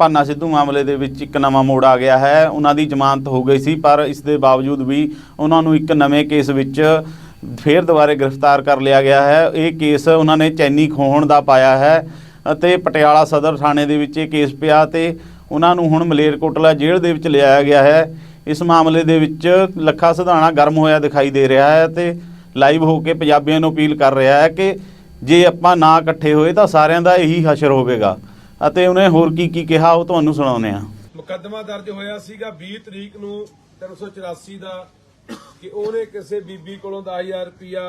ਭਾਨਾ ਸਿੱਧੂ ਮਾਮਲੇ ਦੇ ਵਿੱਚ ਇੱਕ ਨਵਾਂ ਮੋੜ ਆ ਗਿਆ ਹੈ। ਉਹਨਾਂ ਦੀ ਜ਼ਮਾਨਤ ਹੋ ਗਈ ਸੀ, ਪਰ ਇਸ ਦੇ ਬਾਵਜੂਦ ਵੀ ਉਹਨਾਂ ਨੂੰ ਇੱਕ ਨਵੇਂ ਕੇਸ ਵਿੱਚ ਫੇਰ ਦੁਬਾਰੇ ਗ੍ਰਿਫਤਾਰ ਕਰ ਲਿਆ ਗਿਆ ਹੈ। ਇਹ ਕੇਸ ਉਹਨਾਂ ਨੇ ਚੈਨੀ ਖੋਹਣ ਦਾ ਪਾਇਆ ਹੈ ਅਤੇ ਪਟਿਆਲਾ ਸਦਰ ਥਾਣੇ ਦੇ ਵਿੱਚ ਇਹ ਕੇਸ ਪਿਆ ਤੇ ਉਹਨਾਂ ਨੂੰ ਹੁਣ ਮਲੇਰਕੋਟਲਾ ਜੇਲ੍ਹ ਦੇ ਵਿੱਚ ਲਿਆਇਆ ਗਿਆ ਹੈ। ਇਸ ਮਾਮਲੇ ਦੇ ਵਿੱਚ ਲੱਖਾ ਸਿਧਾਣਾ ਗਰਮ ਹੋਇਆ ਦਿਖਾਈ ਦੇ ਰਿਹਾ ਹੈ ਤੇ ਲਾਈਵ ਹੋ ਕੇ ਪੰਜਾਬੀਆਂ ਨੂੰ ਅਪੀਲ ਕਰ ਰਿਹਾ ਹੈ ਕਿ ਜੇ ਆਪਾਂ ਨਾ ਇਕੱਠੇ ਹੋਏ ਤਾਂ ਸਾਰਿਆਂ ਦਾ ਇਹੀ ਹਸ਼ਰ ਹੋਵੇਗਾ। ਅਤੇ ਉਹਨੇ ਹੋਰ ਕੀ ਕੀ ਕਿਹਾ, ਉਹ ਤੁਹਾਨੂੰ ਸੁਣਾਉਂਦੇ ਆ ਮੁਕੱਦਮਾ ਦਰਜ ਹੋਇਆ ਸੀਗਾ 20 ਤਰੀਕ ਨੂੰ 384 ਦਾ ਕਿ ਉਹਨੇ ਕਿਸੇ ਬੀਬੀ ਕੋਲੋਂ 10000 ਰੁਪਿਆ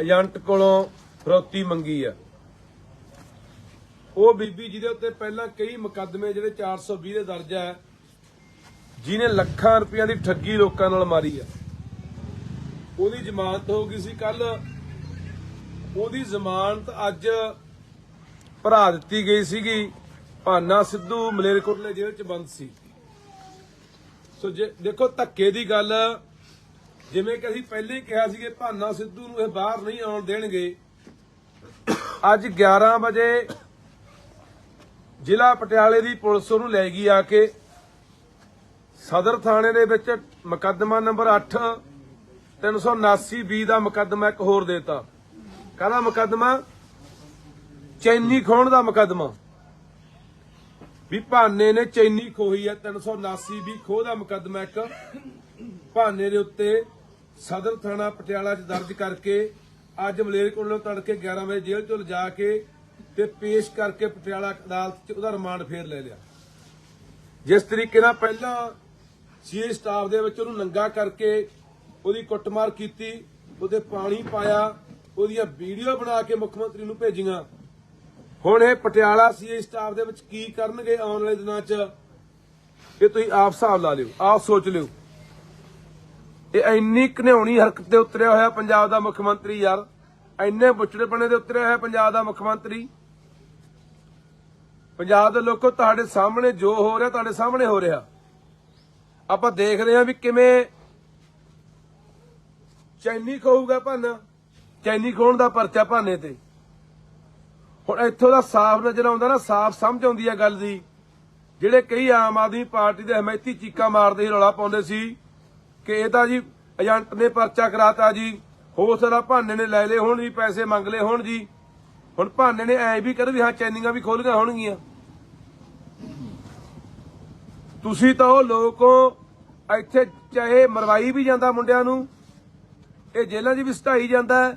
ਏਜੰਟ ਕੋਲੋਂ ਫਰੋਤੀ ਮੰਗੀ ਆ। ਉਹ ਬੀਬੀ ਜਿਹਦੇ ਉੱਤੇ ਪਹਿਲਾਂ ਕਈ ਮੁਕੱਦਮੇ ਜਿਹੜੇ 420 ਦੇ ਦਰਜ ਹੈ ਜਿਹਨੇ ਲੱਖਾਂ ਰੁਪਇਆ ਦੀ ਠੱਗੀ ਲੋਕਾਂ ਨਾਲ ਮਾਰੀ ਆ। ਉਹਦੀ ਜ਼ਮਾਨਤ ਹੋ ਗਈ ਸੀ ਕੱਲ ਉਹਦੀ ਜ਼ਮਾਨਤ ਅੱਜ ਭਰਾ ਦਿੱਤੀ ਗਈ ਸੀਗੀ, ਭਾਨਾ ਸਿੱਧੂ ਮਲੇਰਕੋਟਲੇ ਜੇਲ੍ਹ ਚ ਬੰਦ ਸੀ। ਸੋ ਜੇ, ਦੇਖੋ ਧੱਕੇ ਦੀ ਗੱਲ, ਜਿਵੇਂ ਕਿ ਅਸੀਂ ਪਹਿਲੇ ਹੀ ਕਿਹਾ ਸੀ ਕਿ ਭਾਨਾ ਸਿੱਧੂ ਨੂੰ ਇਹ ਬਾਹਰ ਨਹੀਂ ਆਉਣ ਦੇਣਗੇ। ਅੱਜ 11 ਵਜੇ ਜ਼ਿਲ੍ਹਾ ਪਟਿਆਲੇ ਦੀ ਪੁਲਿਸ ਉਹਨੂੰ ਲੈ ਗਈ ਆ ਕੇ। ਸਦਰ ਥਾਣੇ ਦੇ ਵਿੱਚ ਮੁਕੱਦਮਾ ਨੰਬਰ 8 379 ਬੀ ਦਾ ਮੁਕੱਦਮਾ ਇੱਕ ਹੋਰ ਦੇਤਾ। ਕਾਹਦਾ ਮੁਕੱਦਮਾ? ਚੈਨੀ ਖੋਣ ਦਾ ਮੁਕੱਦਮਾ। ਵੀ ਭਾਨੇ ਨੇ ਚੈਨੀ ਖੋਹੀ ਹੈ 379 ਵੀ ਖੋਹ ਦਾ ਮੁਕੱਦਮਾ ਇੱਕ। ਭਾਨੇ ਦੇ ਉੱਤੇ ਸਦਰ ਥਾਣਾ ਪਟਿਆਲਾ 'ਚ ਦਰਜ ਕਰਕੇ ਅੱਜ ਮਲੇਰਕੋਟਲੋਂ ਤੜਕੇ 11 ਵਜੇ ਜੇਲ੍ਹ ਤੋਂ ਲਿਜਾ ਕੇ ਤੇ ਪੇਸ਼ ਕਰਕੇ ਪਟਿਆਲਾ ਅਦਾਲਤ 'ਚ ਉਹਦਾ ਰਿਮਾਂਡ ਫੇਰ ਲੈ ਲਿਆ। ਜਿਸ ਤਰੀਕੇ ਨਾਲ ਪਹਿਲਾਂ ਸੀਏ ਸਟਾਫ ਦੇ ਵਿੱਚ ਉਹਨੂੰ ਨੰਗਾ ਕਰਕੇ ਉਹਦੀ ਕੁੱਟਮਾਰ ਕੀਤੀ, ਉਹਦੇ ਪਾਣੀ ਪਾਇਆ, ਉਹਦੀਆਂ ਵੀਡੀਓ ਬਣਾ ਕੇ ਮੁੱਖ ਮੰਤਰੀ ਨੂੰ ਭੇਜੀਆਂ। ਹੁਣ ਇਹ ਪਟਿਆਲਾ ਸੀਏ ਸਟਾਫ ਦੇ ਵਿੱਚ ਕੀ ਕਰਨਗੇ ਆਉਣ ਵਾਲੇ ਦਿਨਾਂ 'ਚ? ਇਹ ਤੁਸੀਂ ਆਪ ਹਿਸਾਬ ਲਾ ਲਿਓ, ਆਪ ਸੋਚ ਲਿਓ। ਇਹ ਇੰਨੀ ਘਨਿਆਉਣੀ ਹਰਕਤ ਤੇ ਉਤਰਿਆ ਹੋਇਆ ਪੰਜਾਬ ਦਾ ਮੁੱਖ ਮੰਤਰੀ ਯਾਰ। ਇੰਨੇ ਬੁੱਚੜੇਪਣੇ ਦੇ ਉਤਰਿਆ ਹੋਇਆ ਪੰਜਾਬ ਦਾ ਮੁੱਖ ਮੰਤਰੀ। ਪੰਜਾਬ ਦੇ ਲੋਕੋ, ਤੁਹਾਡੇ ਸਾਹਮਣੇ ਜੋ ਹੋ ਰਿਹਾ, ਤੁਹਾਡੇ ਸਾਹਮਣੇ ਹੋ ਰਿਹਾ। ਆਪਾਂ ਦੇਖ ਰਹੇ ਹਾਂ ਵੀ ਕਿਵੇਂ ਚੈਨੀ ਕਹੂਗਾ ਭਾਨਾ, ਚੈਨੀ ਖੋਣ ਦਾ ਪਰਚਾ ਭਾਨੇ ਤੇ ਹੁਣ ਇੱਥੋਂ ਦਾ ਸਾਫ਼ ਨਜ਼ਰ ਆਉਂਦਾ ਨਾ, ਸਾਫ਼ ਸਮਝ ਆਉਂਦੀ ਹੈ ਗੱਲ ਦੀ। ਜਿਹੜੇ ਕਈ ਆਮ ਆਦਮੀ ਪਾਰਟੀ ਦੇ ਹਮਾਇਤੀ ਚੀਕਾਂ ਮਾਰਦੇ ਸੀ, ਰੌਲਾ ਪਾਉਂਦੇ ਸੀ ਕਿ ਇਹ ਤਾਂ ਜੀ ਏਜੰਟ ਨੇ ਪਰਚਾ ਕਰਾਤਾ ਜੀ ਹੋ ਸਕਦਾ ਭਾਨੇ ਨੇ ਲੈ ਲਏ ਹੋਣ ਜੀ, ਪੈਸੇ ਮੰਗ ਲਏ ਹੋਣ ਜੀ। ਹੁਣ ਭਾਨੇ ਨੇ ਐ ਵੀ ਕਰ ਵੀ ਹਾਂ, ਚੈਨਿੰਗਾਂ ਵੀ ਖੋਲੀਆਂ ਹੋਣਗੀਆਂ। ਤੁਸੀਂ ਤਾਂ ਉਹ ਲੋਕੋ ਇੱਥੇ ਚਾਹੇ ਮਰਵਾਈ ਵੀ ਜਾਂਦਾ ਮੁੰਡਿਆਂ ਨੂੰ, ਇਹ ਜੇਲ੍ਹਾਂ 'ਚ ਵੀ ਸਟਾਈ ਜਾਂਦਾ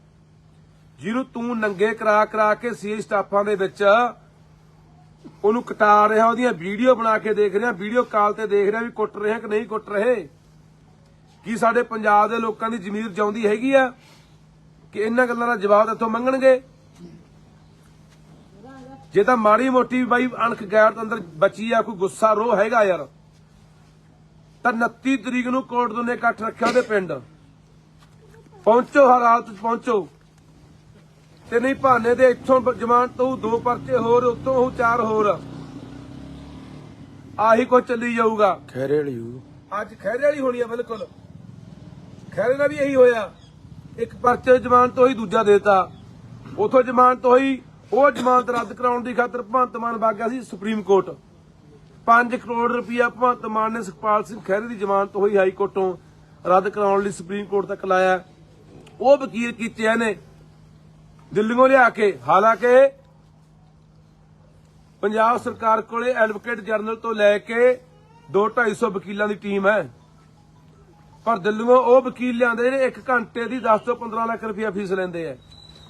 ਜਿਹਨੂੰ ਤੂੰ ਨੰਗੇ ਕਰਾ ਕਰਾ ਕੇ ਸੀ ਸਟਾਫਾਂ ਦੇ ਵਿੱਚ ਉਹਨੂੰ ਕਟਾ ਰਿਹਾ, ਉਹਦੀਆਂ ਵੀਡੀਓ ਬਣਾ ਕੇ ਦੇਖ ਰਿਹਾ, ਵੀਡੀਓ ਕਾਲ ਤੇ ਦੇਖ ਰਿਹਾ ਵੀ ਕੁੱਟ ਰਿਹਾ ਕਿ ਨਹੀਂ ਕੁੱਟ ਰਹੇ। ਕੀ ਸਾਡੇ ਪੰਜਾਬ ਦੇ ਲੋਕਾਂ ਦੀ ਜ਼ਮੀਰ ਜਾਉਂਦੀ ਹੈਗੀ ਆ ਕਿ ਇਹਨਾਂ ਗੱਲਾਂ ਦਾ ਜਵਾਬ ਇੱਥੋਂ ਮੰਗਣਗੇ? ਜੇ ਤਾਂ ਮਾੜੀ ਮੋਟੀ ਬਾਈ ਅਣਖ ਗੈਰ ਅੰਦਰ ਬਚੀ ਆ, ਕੋਈ ਗੁੱਸਾ ਰੋ ਹੈਗਾ ਯਾਰ। ਤਾਂ 29 ਤਰੀਕ ਨੂੰ ਕੋਰਟ ਦੋਨੇ ਇਕੱਠ ਰੱਖਿਆ ਉਹਦੇ ਪਿੰਡ। ਪਹੁੰਚੋ ਹਰ ਹਾਲਤ ਚ ਪਹੁੰਚੋ। ਤੇ ਨਹੀਂ ਭਾਨੇ ਦੇ ਇੱਥੋਂ ਜਮਾਨ ਤੋਂ ਦੋ ਪਰਚੇ ਹੋਰ ਉਤੋਂ ਉਹ ਚਾਰ ਹੋਰ। ਆਹੀ ਕੋ ਚੱਲੀ ਜਾਊਗਾ। ਖੈਰੇ ਵਾਲੀ ਹੂ ਅੱਜ ਖਹਿਰੇ ਵਾਲੀ ਹੋਣੀ ਆ ਬਿਲਕੁਲ। ਖਹਿਰੇ ਨਾਲ ਵੀ ਇਹੀ ਹੋਇਆ। ਇੱਕ ਪਰਚੇ ਜ਼ਮਾਨ ਤੋਂ ਹੀ ਦੂਜਾ ਦੇਤਾ। ਉਥੋਂ ਜ਼ਮਾਨ ਤੋਂ ਹੀ ਉਹ ਜ਼ਮਾਨਤ ਰੱਦ ਕਰਾਉਣ ਦੀ ਖਾਤਰ ਭਗਵੰਤ ਮਾਨ ਵਗ ਗਿਆ ਸੀ ਸੁਪਰੀਮ ਕੋਰਟ। 5 ਕਰੋੜ ਰੁਪਇਆ ਭਗਵੰਤ ਮਾਨ ਨੇ ਸੁਖਪਾਲ ਸਿੰਘ ਖਹਿਰੇ ਦੀ ਜ਼ਮਾਨਤ ਹੋਈ ਹਾਈ ਕੋਰਟੋਂ ਰੱਦ ਕਰਾਉਣ ਲਈ ਸੁਪਰੀਮ ਕੋਰਟ ਤੱਕ ਲਾਇਆ। ਉਹ ਵਕੀਲ ਕੀਤੇ ਇਹਨੇ। ਦਿੱਲੀੋਂ ਲਿਆ ਕੇ, ਹਾਲਾਂਕਿ ਪੰਜਾਬ ਸਰਕਾਰ ਕੋਲੇ ਐਡਵੋਕੇਟ ਜਨਰਲ ਤੋਂ ਲੈ ਕੇ 2-250 ਵਕੀਲਾਂ ਦੀ ਟੀਮ ਹੈ। ਪਰ ਦਿੱਲੀੋਂ ਉਹ ਵਕੀਲ ਲਿਆਂਦੇ ਜਿਹੜੇ 1 ਘੰਟੇ ਦੀ 10 ਤੋਂ 15 ਲੱਖ ਰੁਪਇਆ ਫੀਸ ਲੈਂਦੇ ਆ।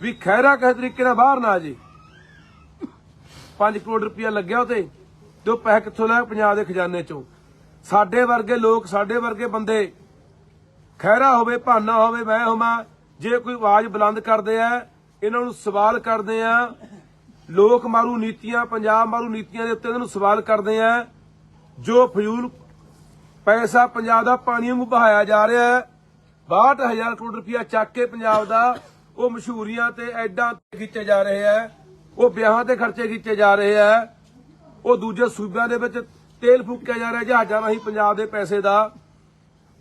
ਵੀ ਖੈਰਾ ਕਿਸੇ ਤਰੀਕੇ ਨਾਲ ਬਾਹਰ ਨਾ ਜੇ। 5 ਕਰੋੜ ਰੁਪਇਆ ਲੱਗਿਆ ਉਤੇ ਤੇ ਉਹ ਪੈਸੇ ਕਿੱਥੋਂ ਲਿਆ ਪੰਜਾਬ ਦੇ ਖਜ਼ਾਨੇ ਚੋਂ। ਸਾਡੇ ਵਰਗੇ ਲੋਕ, ਸਾਡੇ ਵਰਗੇ ਬੰਦੇ ਖੈਰਾ ਹੋਵੇ, ਭਾਨਾ ਹੋਵੇ, ਮੈਂ ਹੋਵਾਂ, ਜੇ ਕੋਈ ਆਵਾਜ਼ ਬੁਲੰਦ ਕਰਦੇ ਆ ਇਹਨਾਂ ਨੂੰ ਸਵਾਲ ਕਰਦੇ ਆ। ਲੋਕ ਮਾਰੂ ਨੀਤੀਆਂ, ਪੰਜਾਬ ਮਾਰੂ ਨੀਤੀਆਂ ਦੇ ਉੱਤੇ ਇਹਨਾਂ ਨੂੰ ਸਵਾਲ ਕਰਦੇ ਆ। ਜੋ ਫਜ਼ੂਲ ਪੈਸਾ ਪੰਜਾਬ ਦਾ ਪਾਣੀ ਵਾਂਗੂ ਬਹਾਇਆ ਜਾ ਰਿਹਾ ਹੈ 62000 ਕਰੋੜ ਰੁਪਇਆ ਚੱਕ ਕੇ ਪੰਜਾਬ ਦਾ ਉਹ ਮਸ਼ਹੂਰੀਆਂ ਤੇ ਐਡਾਂ ਖਿੱਚੇ ਜਾ ਰਹੇ ਆ ਉਹ ਵਿਆਹਾਂ ਤੇ ਖਰਚੇ ਕੀਤੇ ਜਾ ਰਹੇ ਆ ਉਹ ਦੂਜੇ ਸੂਬਿਆਂ ਦੇ ਵਿੱਚ ਤੇਲ ਫੂਕਿਆ ਜਾ ਰਿਹਾ, ਜਹਾਜ਼ਾਂ ਰਾਹੀਂ ਪੰਜਾਬ ਦੇ ਪੈਸੇ ਦਾ।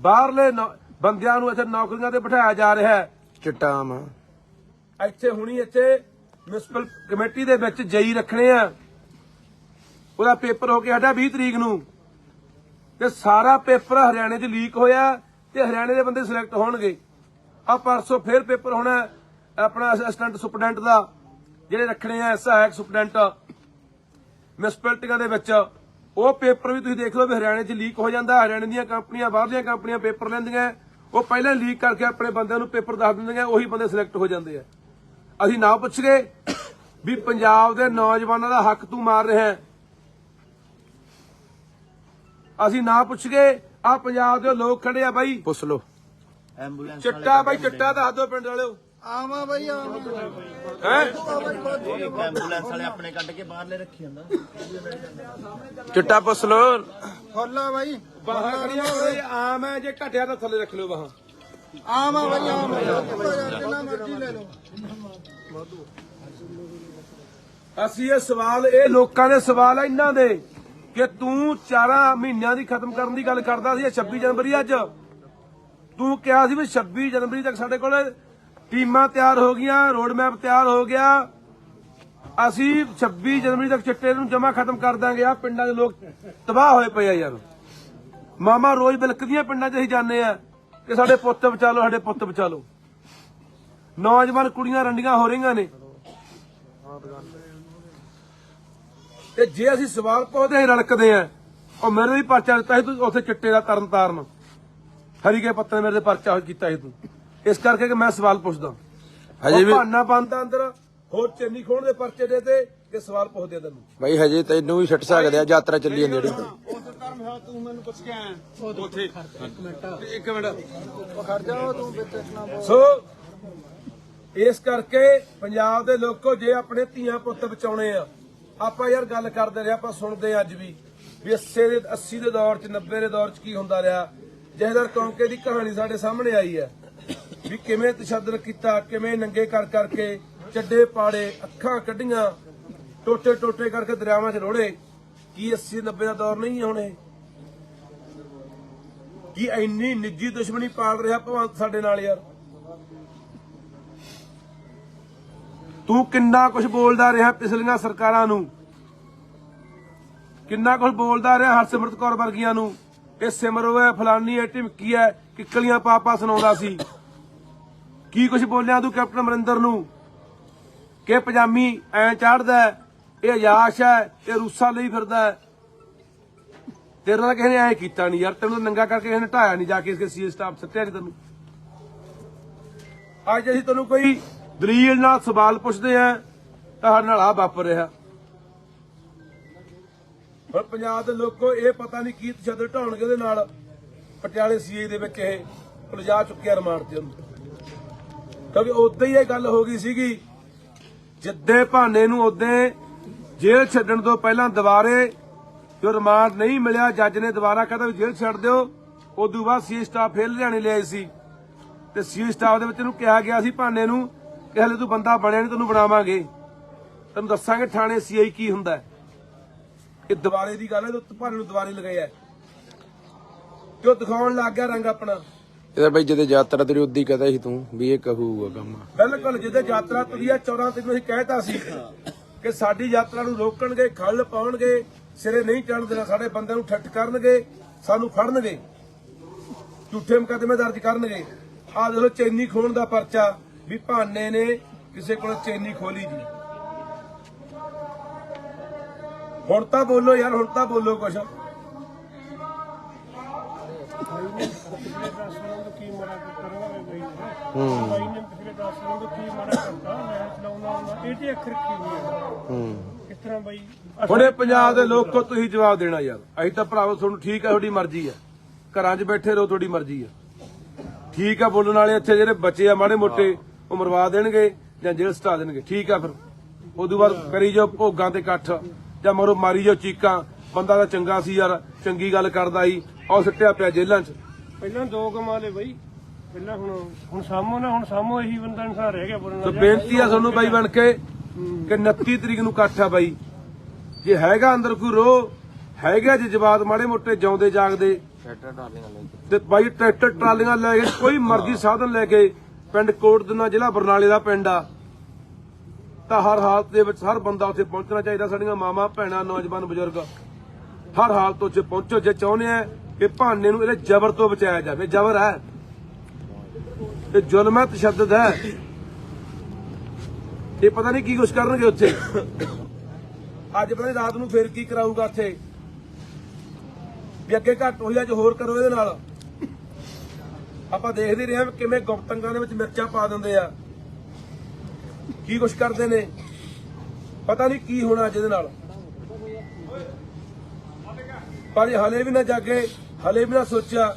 ਬਾਹਰਲੇ ਬੰਦਿਆਂ ਨੂੰ ਇੱਥੇ ਨੌਕਰੀਆਂ ਤੇ ਬਿਠਾਇਆ ਜਾ ਰਿਹਾ ਹੈ। ਚਿੱਟਾ ਇੱਥੇ ਹੁਣੀ ਇੱਥੇ ਮਿਊਨਿਸਪਲ ਕਮੇਟੀ ਦੇ ਵਿੱਚ ਜਈ ਰੱਖਣੇ ਆ। ਉਹਦਾ ਪੇਪਰ ਹੋ ਕੇ ਸਾਡਾ 20 ਤਰੀਕ ਨੂੰ। ਤੇ ਸਾਰਾ ਪੇਪਰ ਹਰਿਆਣੇ 'ਚ ਲੀਕ ਹੋਇਆ ਤੇ ਹਰਿਆਣੇ ਦੇ ਬੰਦੇ ਸਿਲੈਕਟ ਹੋਣਗੇ। ਆ ਪਰਸੋਂ ਫੇਰ ਪੇਪਰ ਹੋਣਾ ਆਪਣਾ ਅਸਿਸਟੈਂਟ ਸੁਪਰਡੈਂਟ ਦਾ, ਜਿਹੜੇ ਰੱਖਣੇ ਆ ਸਹਾਇਕ ਸੁਪਰਡੈਂਟ ਮਿਊਨਿਸਪੈਲਿਟੀਆਂ ਦੇ ਵਿੱਚ। ਉਹ ਪੇਪਰ ਵੀ ਤੁਸੀਂ ਦੇਖ ਲਓ ਵੀ ਹਰਿਆਣੇ 'ਚ ਲੀਕ ਹੋ ਜਾਂਦਾ, ਹਰਿਆਣੇ ਦੀਆਂ ਕੰਪਨੀਆਂ ਬਾਹਰਲੀਆਂ ਕੰਪਨੀਆਂ ਪੇਪਰ ਲੈਂਦੀਆਂ। ਉਹ ਪਹਿਲਾਂ ਲੀਕ ਕਰਕੇ ਆਪਣੇ ਬੰਦਿਆਂ ਨੂੰ ਪੇਪਰ ਦੱਸ ਦਿੰਦੀਆਂ, ਉਹੀ ਬੰਦੇ ਸਿਲੈਕਟ ਹੋ ਜਾਂਦੇ ਆ। ਅਸੀਂ ਨਾ ਪੁੱਛ ਗਏ ਵੀ ਪੰਜਾਬ ਦੇ ਨੌਜਵਾਨਾਂ ਦਾ ਹੱਕ ਤੂੰ ਮਾਰ ਰਿਹਾ ਹੈ। ਅਸੀਂ ਨਾ ਪੁੱਛ ਗਏ ਆ ਪੰਜਾਬ ਦੇ ਲੋਕ ਖੜੇ ਆ ਬਾਈ। ਪੁੱਛ ਲੋ ਐਂਬੂਲੈਂਸ ਚਿੱਟਾ ਬਾਈ ਚਿੱਟਾ ਦੱਸ ਦਿਓ ਪਿੰਡ ਵਾਲਿਓ। ਆਵਾ ਬਈ ਆਵਾ। ਹੈ? ਐਂਬੂਲੈਂਸ ਵਾਲੇ ਆਪਣੇ ਕੱਢ ਕੇ ਬਾਹਰਲੇ ਰੱਖੀ ਜਾਂਦਾ। ਚਿੱਟਾ ਪੁੱਛ ਲੋ ਫੁੱਲਾ ਬਾਈ। ਬਾਹਾਂ ਖੜੀਆਂ ਹੋਏ ਆਮ ਹੈ ਜੇ ਘਟਿਆ ਤਾਂ ਥੱਲੇ ਰੱਖ ਲਿਓ ਬਾਹਾਂ। ਆਵਾ ਬਾਈ ਆਵਾ ਜਿੰਨਾ ਮਰਜ਼ੀ ਲੈ ਲਓ। ਅਸੀਂ ਇਹ ਸਵਾਲ, ਇਹ ਲੋਕਾਂ ਦੇ ਸਵਾਲ ਆ ਇਹਨਾਂ ਦੇ ਕਿ ਤੂੰ 4 ਮਹੀਨਿਆਂ ਦੀ ਖਤਮ ਕਰਨ ਦੀ ਗੱਲ ਕਰਦਾ ਸੀ ਇਹ 26 ਜਨਵਰੀ ਅੱਜ। ਤੂੰ ਕਿਹਾ ਸੀ ਵੀ 26 ਜਨਵਰੀ ਤੱਕ ਸਾਡੇ ਕੋਲ ਟੀਮਾਂ ਤਿਆਰ ਹੋ ਗਈਆਂ ਰੋਡ ਮੈਪ ਤਿਆਰ ਹੋ ਗਿਆ। ਅਸੀਂ 26 ਜਨਵਰੀ ਤੱਕ ਚਿੱਟੇ ਨੂੰ ਜਮਾ ਖਤਮ ਕਰ ਦਾਂਗੇ। ਆ ਪਿੰਡਾਂ ਦੇ ਲੋਕ ਤਬਾਹ ਹੋਏ ਪਏ ਆ ਯਾਰ। ਮਾਮਾ ਰੋਜ਼ ਬਿਲਕਦੀਆਂ ਪਿੰਡਾਂ 'ਚ ਅਸੀਂ ਜਾਂਦੇ ਆ। ਕਿ ਸਾਡੇ ਪੁੱਤ ਬਚਾ ਲਓ ਸਾਡੇ ਪੁੱਤ ਬਚਾ ਲਓ। ਨੌਜਵਾਨ ਕੁੜੀਆਂ ਰੰਡੀਆਂ ਹੋ ਰਹੀਆਂ ਨੇ। ਤੇ ਜੇ ਅਸੀਂ ਸਵਾਲ ਪੁੱਛਦੇ ਹਾਂ ਰੜਕਦੇ ਆ ਉਹ ਮੇਰੇ ਵੀ ਪਰਚਾ ਦਿੱਤਾ ਸੀ ਤੂੰ ਉੱਥੇ ਚਿੱਟੇ ਦਾ ਤਰਨ ਤਾਰਨ। ਹਰੀਕੇ ਪੱਤੇ ਮੇਰੇ ਤੇ ਪਰਚਾ ਕੀਤਾ ਸੀ ਤੂੰ। ਇਸ ਕਰਕੇ ਕਿ ਮੈਂ ਸਵਾਲ ਪੁੱਛਦਾ। ਹਜੇ ਵੀ ਭਾਨਾ ਬੰਦਾ ਅੰਦਰ ਹੋਰ ਚੰਨੀ ਖੋਣ ਦੇ ਪਰਚੇ ਦੇ ਤੇ ਕਿ ਸਵਾਲ ਪੁੱਛਦੇ ਆ ਤੈਨੂੰ। ਬਾਈ ਹਜੇ ਤੈਨੂੰ ਵੀ ਛੱਡ ਸਕਦੇ ਆ ਯਾਤਰਾ ਚੱਲੀ ਜਾਂਦੀ ਜਿਹੜੀ। ਇੱਕ ਮਿੰਟ। ਸੋ ਇਸ ਕਰਕੇ ਪੰਜਾਬ ਦੇ ਲੋਕੋ ਜੇ ਆਪਣੇ ਧੀਆਂ ਪੁੱਤ ਬਚਾਉਣੇ ਆ ਆਪਾਂ ਯਾਰ ਗੱਲ ਕਰਦੇ ਰਹੇ ਆਪਾਂ ਸੁਣਦੇ ਅੱਜ ਵੀ ਵੀ 80 ਦੇ 80 ਦੇ ਦੌਰ ਚ 90 ਦੇ ਦੌਰ ਚ ਕੀ ਹੁੰਦਾ ਰਿਹਾ। ਜਹਦਰ ਕੌਂਕੇ ਦੀ ਕਹਾਣੀ ਸਾਡੇ ਸਾਹਮਣੇ ਆਈ ਹੈ ਵੀ ਕਿਵੇਂ ਤਸ਼ੱਦਦ ਕੀਤਾ ਕਿਵੇਂ ਨੰਗੇ ਕਰ ਕਰਕੇ ਚੱਡੇ ਪਾੜੇ ਅੱਖਾਂ ਕੱਢੀਆਂ ਟੋਟੇ ਟੋਟੇ ਕਰਕੇ ਦਰਿਆਵਾਂ 'ਚ ਰੋੜੇ। ਕੀ 80 90 ਦਾ ਦੌਰ ਨਹੀਂ ਹੈ ਹੁਣ? ਇਹ ਕੀ ਇੰਨੀ ਨਿੱਜੀ ਦੁਸ਼ਮਣੀ ਪਾਲ ਰਿਹਾ ਭਗਵੰਤ ਸਾਡੇ ਨਾਲ ਯਾਰ? ਤੂੰ ਕਿੰਨਾ ਕੁਝ ਬੋਲਦਾ ਰਿਹਾ ਪਿਛਲੀਆਂ ਸਰਕਾਰਾਂ ਨੂੰ? ਕਿੰਨਾ ਕੁਝ ਬੋਲਦਾ ਰਿਹਾ ਹਰਸਿਮਰਤ ਕੌਰ ਵਰਗੀਆਂ ਨੂੰ? ਇਹ ਸਿਮਰੋ ਹੈ ਫਲਾਨੀ ਹੈ ਢਿਮਕੀ ਹੈ ਕਿੱਕਲੀਆਂ ਪਾਪਾ ਸੁਣਾਉਂਦਾ ਸੀ। ਕੀ ਕੁਝ ਬੋਲਿਆ ਤੂੰ ਕੈਪਟਨ ਅਮਰਿੰਦਰ ਨੂੰ? ਕਿ ਪਜਾਮੀ ਐ ਚਾੜਦਾ ਇਹ ਯਾਸ਼ ਹੈ, ਇਹ ਰੂਸਾ ਲਈ ਫਿਰਦਾ ਹੈ। ਤੇਰੇ ਨਾਲ ਕਿਸੇ ਨੇ ਐ ਕੀਤਾ ਨਹੀਂ ਯਾਰ, ਤੈਨੂੰ ਨੰਗਾ ਕਰਕੇ ਕਿਸੇ ਨੇ ਢਾਇਆ ਨਹੀਂ ਜਾ ਕੇ ਇਸਕੇ ਸੀ ਸਟਾਫ ਸੱਤਿਆ ਨਹੀਂ ਤੈਨੂੰ। ਅੱਜ ਅਸੀਂ ਤੈਨੂੰ ਕੋਈ ਦਲੀਲ ਨਾਲ ਸਵਾਲ ਪੁੱਛਦੇ ਆ ਤਾਂ ਨਾਲ ਆ ਵਾਪਰ ਰਿਹਾ। ਹੁਣ ਪੰਜਾਬ ਦੇ ਲੋਕੋ ਇਹ ਪਤਾ ਨਹੀਂ ਕੀ ਤਸ਼ੱਦਦ ਢਾਉਣਗੇ ਉਹਦੇ ਨਾਲ। ਪਟਿਆਲੇ ਸੀਏ ਦੇ ਵਿੱਚ ਇਹ ਉਲਝਾ ਚੁੱਕਿਆ ਰਿਮਾਂਡ ਤੇ ਉਹਨੂੰ। ਕਿਉਂਕਿ ਉਦੋਂ ਹੀ ਇਹ ਗੱਲ ਹੋ ਗਈ ਸੀਗੀ, ਜਿੱਦੇ ਭਾਨੇ ਨੂੰ ਉਦੋਂ ਜੇਲ੍ਹ ਛੱਡਣ ਤੋਂ ਪਹਿਲਾਂ ਦੁਬਾਰੇ ਜੋ ਰਿਮਾਂਡ ਨਹੀਂ ਮਿਲਿਆ ਜੱਜ ਨੇ ਦੁਬਾਰਾ ਕਹਿੰਦਾ ਵੀ ਜੇਲ੍ਹ ਛੱਡ ਦਿਓ। ਉਦੋਂ ਬਾਅਦ ਸੀ ਸਟਾਫ ਫੇਰ ਲੁਧਿਆਣੇ ਲਿਆਏ ਸੀ। ਤੇ ਸੀ ਸਟਾਫ ਦੇ ਵਿੱਚ ਇਹਨੂੰ ਕਿਹਾ ਗਿਆ ਸੀ ਭਾਨੇ ਨੂੰ ਕਿ ਹਲੇ ਤੂੰ ਬੰਦਾ ਬਣਿਆ ਨਹੀਂ ਤੈਨੂੰ ਬਣਾਵਾਂਗੇ। ਤੈਨੂੰ ਦੱਸਾਂਗੇ ਥਾਣੇ ਸੀਆਈ ਕੀ ਹੁੰਦਾ। ਇਹ ਦੁਬਾਰੇ ਦੀ ਗੱਲ ਹੈ ਤੇ ਭਾਨੇ ਨੂੰ ਦੁਬਾਰੇ ਲਗਾਇਆ। ਤੇ ਉਹ ਦਿਖਾਉਣ ਲੱਗ ਗਿਆ ਰੰਗ ਆਪਣਾ। ਇਹਦਾ ਬਾਈ ਜਦੋਂ ਯਾਤਰਾ ਤੇਰੀ ਉਦੀ ਕਹਦਾ ਸੀ ਤੂੰ ਵੀ ਇਹ ਕਹੂਗਾ ਕੰਮ। ਬਿਲਕੁਲ ਜਿਹਦੇ ਯਾਤਰਾ ਤੁਰਿਆ 14 ਤਰੀਕ ਨੂੰ ਅਸੀਂ ਕਹਿਤਾ ਸੀ। ਕਿ ਸਾਡੀ ਯਾਤਰਾ ਨੂੰ ਰੋਕਣਗੇ, ਖੱਲ ਪਾਉਣਗੇ, ਸਿਰੇ ਨਹੀਂ ਚੜ੍ਹਨ ਦੇਣਾ ਸਾਡੇ ਬੰਦਿਆਂ ਨੂੰ ਠੱਠ ਕਰਨਗੇ, ਸਾਨੂੰ ਫੜਨਗੇ, ਝੂਠੇ ਮੁਕੱਦਮੇ ਦਰਜ ਕਰਨਗੇ। ਆਹ ਦੇਖੋ ਚੈਨੀ ਖੋਣ ਦਾ ਪਰਚਾ ਵੀ ਭਾਨੇ ਨੇ ਕਿਸੇ ਕੋਲ ਚੈਨੀ ਖੋਲੀ ਜੀ। ਹੁਣ ਤਾਂ ਬੋਲੋ ਯਾਰ, ਹੁਣ ਤਾਂ ਬੋਲੋ ਕੁਛ। ਹੂੰ। ਹੂੰ। ਹੁਣੇ ਪੰਜਾਬ ਦੇ ਲੋਕੋ ਤੁਸੀਂ ਜਵਾਬ ਦੇਣਾ ਯਾਰ। ਅਸੀਂ ਤਾਂ ਭਰਾਵੋ ਤੁਹਾਨੂੰ ਠੀਕ ਹੈ ਤੁਹਾਡੀ ਮਰਜ਼ੀ ਹੈ ਘਰਾਂ 'ਚ ਬੈਠੇ ਰਹੋ ਤੁਹਾਡੀ ਮਰਜ਼ੀ ਹੈ ਠੀਕ ਆ ਬੋਲਣ ਵਾਲੇ ਇੱਥੇ ਜਿਹੜੇ ਬੱਚੇ ਆ ਮਾੜੇ ਮੋਟੇ ਉਹ ਮਰਵਾ ਦੇਣਗੇ ਜਾਂ ਜੇਲ੍ਹ ਸਟਾ ਦੇਣਗੇ। ਠੀਕ ਆ ਫਿਰ। ਉਦੋਂ ਬਾਅਦ ਕਰੀ ਜਾਓ ਭੋਗਾਂ ਤੇ ਇਕੱਠ ਜਾਂ ਮਰੋ ਮਾਰੀ ਜਾਓ ਚੀਕਾਂ। ਬੰਦਾ ਤਾਂ ਚੰਗਾ ਸੀ ਯਾਰ ਚੰਗੀ ਗੱਲ ਕਰਦਾ ਸੀ। ਉਹ ਸਿੱਟਿਆ ਪਿਆ ਜੇਲ੍ਹਾਂ 'ਚ। ਪਹਿਲਾਂ ਦੋ ਕਮਾਲੇ ਬਈ। ਪਹਿਲਾਂ ਹੁਣ ਹੁਣ ਸਾਮੋ ਨਾ ਹੁਣ ਸਾਮੋ ਇਹੀ ਬੰਦਾ ਇਨਸਾਨ ਰਹਿ ਗਿਆ ਬੋਲਣ ਤੇ ਵਾਲਾ। ਬੇਨਤੀ ਆ ਤੁਹਾਨੂੰ ਬਾਈ ਬਣ ਕੇ ਕਿ 29 ਤਰੀਕ ਨੂੰ ਇਕੱਠ ਆ ਬਾਈ। ਜੇ ਹੈਗਾ ਅੰਦਰ ਕੋਈ ਰੋ ਹੈਗਾ ਜੇ ਜਵਾਬ ਮਾੜੇ ਮੋਟੇ ਜਿਉਂਦੇ ਜਾਗਦੇ। ਤੇ ਬਾਈ ਟਰੈਕਟਰ ਟਰਾਲੀਆਂ ਲੈ ਕੇ ਕੋਈ ਮਰਜ਼ੀ ਸਾਧਨ ਲੈ ਕੇ ਪਿੰਡ ਕੋਟਦਨਾ ਜ਼ਿਲ੍ਹਾ ਬਰਨਾਲੇ ਦਾ ਪਿੰਡ ਆ। ਤਾਂ ਹਰ ਹਾਲਤ ਦੇ ਵਿੱਚ ਹਰ ਬੰਦਾ ਉੱਥੇ ਪਹੁੰਚਣਾ ਚਾਹੀਦਾ ਸਾਡੀਆਂ ਮਾਵਾਂ ਭੈਣਾਂ ਨੌਜਵਾਨ ਬਜ਼ੁਰਗ। ਹਰ ਹਾਲਤ ਉੱਥੇ ਪਹੁੰਚੋ ਜੇ ਚਾਹੁੰਦੇ ਆ ਕਿ ਭਾਨੇ ਨੂੰ ਇਹਦੇ ਜ਼ਬਰ ਤੋਂ ਬਚਾਇਆ ਜਾਵੇ। ਜ਼ਬਰ ਹੈ। ਇਹ ਜ਼ੁਲਮ ਹੈ ਤਸ਼ੱਦਦ ਹੈ। ਇਹ ਪਤਾ ਨਹੀਂ ਕੀ ਕੁਛ ਕਰਨਗੇ ਉੱਥੇ। ਅੱਜ ਪਤਾ ਨਹੀਂ ਰਾਤ ਨੂੰ ਫੇਰ ਕੀ ਕਰਾਊਗਾ ਉੱਥੇ ਵੀ ਅੱਗੇ ਘੱਟ ਹੋਈ, ਅੱਜ ਹੋਰ ਕਰੋ ਇਹਦੇ ਨਾਲ। ਆਪਾਂ ਦੇਖਦੇ ਰਹੇ ਹਾਂ ਕਿਵੇਂ ਗੁਪਤੰਗਾਂ ਦੇ ਵਿੱਚ ਮਿਰਚਾਂ ਪਾ ਦਿੰਦੇ ਆ। ਕੀ ਕੁਛ ਕਰਦੇ ਨੇ। ਪਤਾ ਨਹੀਂ ਕੀ ਹੋਣਾ ਅੱਜ ਇਹਦੇ ਨਾਲ। ਪਰ ਹਲੇ ਵੀ ਨਾ ਜਾਗੇ, ਹਲੇ ਵੀ ਨਾ ਸੋਚਿਆ।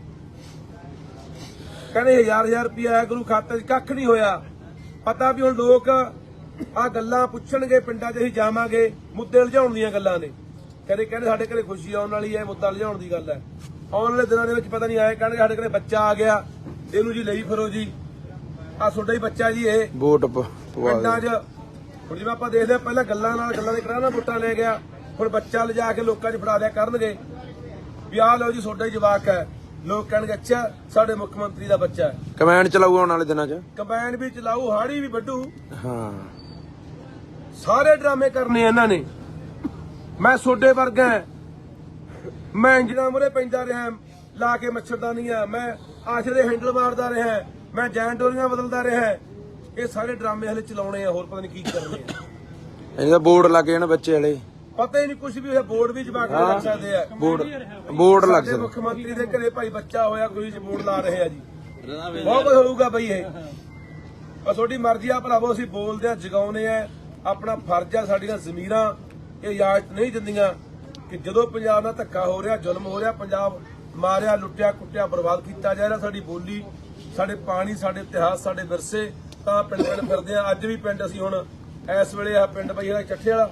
ਕਹਿੰਦੇ ਹਜ਼ਾਰ ਹਜ਼ਾਰ ਰੁਪਇਆ ਆਇਆ ਗੁਰੂ ਖਾਤੇ 'ਚ ਕੱਖ ਨਹੀਂ ਹੋਇਆ। ਪਤਾ ਵੀ ਹੁਣ ਲੋਕ ਆ ਗੱਲਾਂ ਪੁੱਛਣਗੇ ਪਿੰਡਾਂ 'ਚ ਅਸੀਂ ਜਾਵਾਂਗੇ ਮੁੱਦੇ ਲਜਾਉਣ ਦੀਆਂ ਗੱਲਾਂ ਨੇ। ਕਦੇ ਕਹਿੰਦੇ ਸਾਡੇ ਘਰੇ ਖੁਸ਼ੀ ਆਉਣ ਵਾਲੀ ਹੈ ਮੁੱਦਾ ਲਜਾਉਣ ਦੀ ਗੱਲ ਹੈ। ਆਉਣ ਵਾਲੇ ਦਿਨਾਂ ਦੇ ਵਿੱਚ ਪਤਾ ਨਹੀਂ ਆਏ ਕਹਿਣਗੇ ਸਾਡੇ ਘਰੇ ਬੱਚਾ ਆ ਗਿਆ। ਇਹਨੂੰ ਜੀ ਲਈ ਫਿਰੋ ਜੀ। ਆ ਤੁਹਾਡਾ ਹੀ ਬੱਚਾ ਜੀ ਇਹ। ਵੋਟ ਪਿੰਡਾਂ 'ਚ ਹੁਣ ਜਿਵੇਂ ਆਪਾਂ ਦੇਖਦੇ ਹਾਂ ਪਹਿਲਾਂ ਗੱਲਾਂ ਨਾਲ ਗੱਲਾਂ ਦੇ ਕਰਾਣਾ ਵੋਟਾਂ ਲੈ ਗਿਆ। ਹੁਣ ਬੱਚਾ ਲਿਜਾ ਕੇ ਲੋਕਾਂ 'ਚ ਫੜਾ ਦਿਆ ਕਰਨਗੇ। ਵੀ ਆਹ ਲਓ ਜੀ ਤੁਹਾਡਾ ਹੀ ਜਵਾਕ ਹੈ। ਲੋਕ ਕਹਿਣਗੇ ਅੱਛਾ ਸਾਡੇ ਮੁੱਖ ਮੰਤਰੀ ਦਾ ਬੱਚਾ ਹੈ। ਕਮੈਂਡ ਚਲਾਊ ਆਉਣ ਵਾਲੇ ਦਿਨਾਂ 'ਚ? ਕੰਬਾਈਨ ਵੀ ਚਲਾਊ ਹਾੜੀ ਵੀ ਵੱਢੂ। ਹਾਂ। ਸਾਰੇ ਡਰਾਮੇ ਕਰਨੇ ਇਹਨਾਂ ਨੇ। ਮੈਂ ਸੋਡੇ ਵਰਗਾ ਹਾਂ। ਮੈਂ ਇੰਜਣਾ ਮੁਰੇ ਪੈਂਦਾ ਰਿਹਾ ਲਾ ਕੇ ਮੱਛਰਦਾਨੀਆਂ ਮੈਂ ਆਸ਼ਰੇ ਦੇ ਹੈਂਡਲ ਮਾਰਦਾ ਰਿਹਾ ਮੈਂ ਜੈਨ ਡੋਰੀਆਂ ਬਦਲਦਾ ਰਿਹਾ ਇਹ ਸਾਰੇ ਡਰਾਮੇ ਹਲੇ ਚਲਾਉਣੇ ਆ ਹੋਰ ਪਤਾ ਨਹੀਂ ਕੀ ਕਰਨੇ ਆ। ਇਹਦਾ ਬੋਰਡ ਲੱਗ ਜਾਣ ਬੱਚੇ ਵਾਲੇ। ਪਤਾ ਹੀ ਨਹੀਂ ਕੁਝ ਵੀ ਹੋਇਆ ਬੋਰਡ ਵੀ ਜਵਾਕ ਨੂੰ ਲੱਗ ਸਕਦੇ ਆ। ਬੋਰਡ ਬੋਰਡ ਲੱਗ ਸਾਡੇ ਸਕਦਾ। ਮੁੱਖ ਮੰਤਰੀ ਦੇ ਘਰੇ ਭਾਈ ਬੱਚਾ ਹੋਇਆ ਕੋਈ ਬੋਰਡ ਲਾ ਰਹੇ ਆ ਜੀ। ਬਹੁਤ ਕੁਝ ਹੋਊਗਾ ਬਈ ਇਹ। ਆ ਤੁਹਾਡੀ ਮਰਜ਼ੀ ਆ ਭਰਾਵੋ ਅਸੀਂ ਬੋਲਦੇ ਆ ਜਗਾਉਨੇ ਆ। ਆਪਣਾ ਫਰਜ਼ ਆ ਸਾਡੀਆਂ ਜ਼ਮੀਰਾਂ ਇਹ ਇਜਾਜ਼ਤ ਨਹੀਂ ਦਿੰਦੀਆਂ ਕਿ ਜਦੋਂ ਪੰਜਾਬ ਨਾਲ ਧੱਕਾ ਹੋ ਰਿਹਾ ਜ਼ੁਲਮ ਹੋ ਰਿਹਾ ਪੰਜਾਬ ਮਾਰਿਆ ਲੁੱਟਿਆ ਕੁੱਟਿਆ ਬਰਬਾਦ ਕੀਤਾ ਜਾ ਰਿਹਾ ਸਾਡੀ ਬੋਲੀ ਸਾਡੇ ਪਾਣੀ ਸਾਡੇ ਇਤਿਹਾਸ ਸਾਡੇ ਵਿਰਸੇ ਤਾਂ ਪਿੰਡ ਪਿੰਡ ਫਿਰਦੇ ਆ। ਅੱਜ ਵੀ ਪਿੰਡ ਅਸੀਂ ਹੁਣ ਇਸ ਵੇਲੇ ਆ ਪਿੰਡ ਬਈ ਜਿਹੜਾ ਚੱਠੇ ਵਾਲਾ।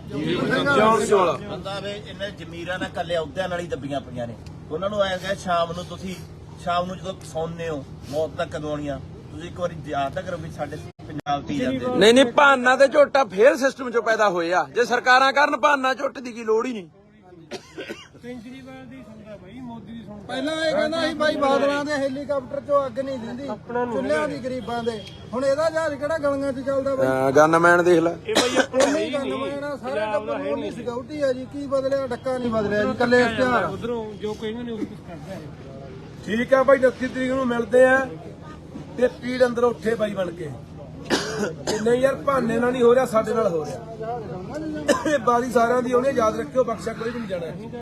ਜੌਨ ਸਿੰਘ ਵਾਲਾ। ਬੰਦਾ ਵੇ ਇਹਨੇ ਜ਼ਮੀਰਾਂ ਨਾਲ ਕੱਲੇ ਅਹੁਦਿਆਂ ਨਾਲ ਹੀ ਦੱਬੀਆਂ ਪਈਆਂ ਨੇ। ਉਹਨਾਂ ਨੂੰ ਐਂ ਕਹੇ ਸ਼ਾਮ ਨੂੰ ਤੁਸੀਂ ਸ਼ਾਮ ਨੂੰ ਜਦੋਂ ਸੌਂਦੇ ਹੋ ਮੌਤ ਤੱਕ ਕਦੋਂ ਆਉਣੀਆਂ? ਤੁਸੀਂ ਇੱਕ ਵਾਰੀ ਯਾਦ ਤਾਂ ਕਰੋ ਵੀ ਸਾਡੇ ਪੰਜਾਬ ਤੇ ਹੀ ਜਾਂਦੇ। ਨਹੀਂ ਨਹੀਂ ਭਾਨਾ ਤੇ ਝੋਟਾ ਫੇਰ ਸਿਸਟਮ 'ਚੋਂ ਪੈਦਾ ਹੋਏ ਆ। ਜੇ ਸਰਕਾਰਾਂ ਕਰਨ ਭਾਨਾ ਝੋਟ ਦੀ ਕੀ ਲੋੜ ਹੀ ਨਹੀਂ। ਕੇਜਰੀਵਾਲ ਦੀ ਸੁਣਦਾ ਬਈ ਮੋਦੀ ਦੀ ਪਹਿਲਾਂ ਇਹ ਕਹਿੰਦਾ ਸੀ ਬਾਈ ਬਾਦਲਾਂ ਦੇ ਹੈਲੀਕਾਪਟਰ ਚੋਂ ਅੱਗ ਨਹੀਂ ਦਿੰਦੀ ਚੁੱਲ੍ਹਿਆਂ ਦੀ ਗਰੀਬਾਂ ਦੇ। ਹੁਣ ਇਹਦਾ ਜਹਾਜ਼ ਕਿਹੜਾ ਗਲੀਆਂ 'ਚ ਚੱਲਦਾ ਬਾਈ? ਗਨਮੈਨ ਦੇਖ ਲੈ। ਇਹ ਬਈ ਆਪਣਾ ਨਹੀਂ ਹੀ ਗੱਲ ਨਹੀਂ ਮੈਨਾਂ ਸਾਰੇ ਟੱਬਰ ਨੂੰ ਨਹੀਂ ਸਿਕਿਉਰਿਟੀ ਆ ਜੀ ਕੀ ਬਦਲਿਆ ਡੱਕਾ ਨਹੀਂ ਬਦਲਿਆ ਜੀ ਕੱਲੇ ਇਸ਼ਤਿਹਾਰ ਉਧਰੋਂ ਜੋ ਕਹਿੰਦੇ ਨੇ ਉਹ ਕੁਝ ਕਰਦਾ ਹੈ। ਠੀਕ ਆ ਬਾਈ 29 ਤਰੀਕ ਨੂੰ ਮਿਲਦੇ ਆ ਤੇ ਪੀੜ ਅੰਦਰ ਉੱਠੇ ਬਾਈ ਬਣ ਕੇ। ਕਿ ਨਹੀਂ ਯਾਰ ਭਾਨੇ ਨਾਲ ਨਹੀਂ ਹੋ ਰਿਹਾ ਸਾਡੇ ਨਾਲ ਹੋ ਰਿਹਾ। ਇਹ ਬਾਰੀ ਸਾਰਿਆਂ ਦੀ ਉਹਨੇ ਯਾਦ ਰੱਖਿਓ ਬਖਸ਼ਾ ਕੋਈ ਵੀ ਨਹੀਂ ਜਾਣਾ।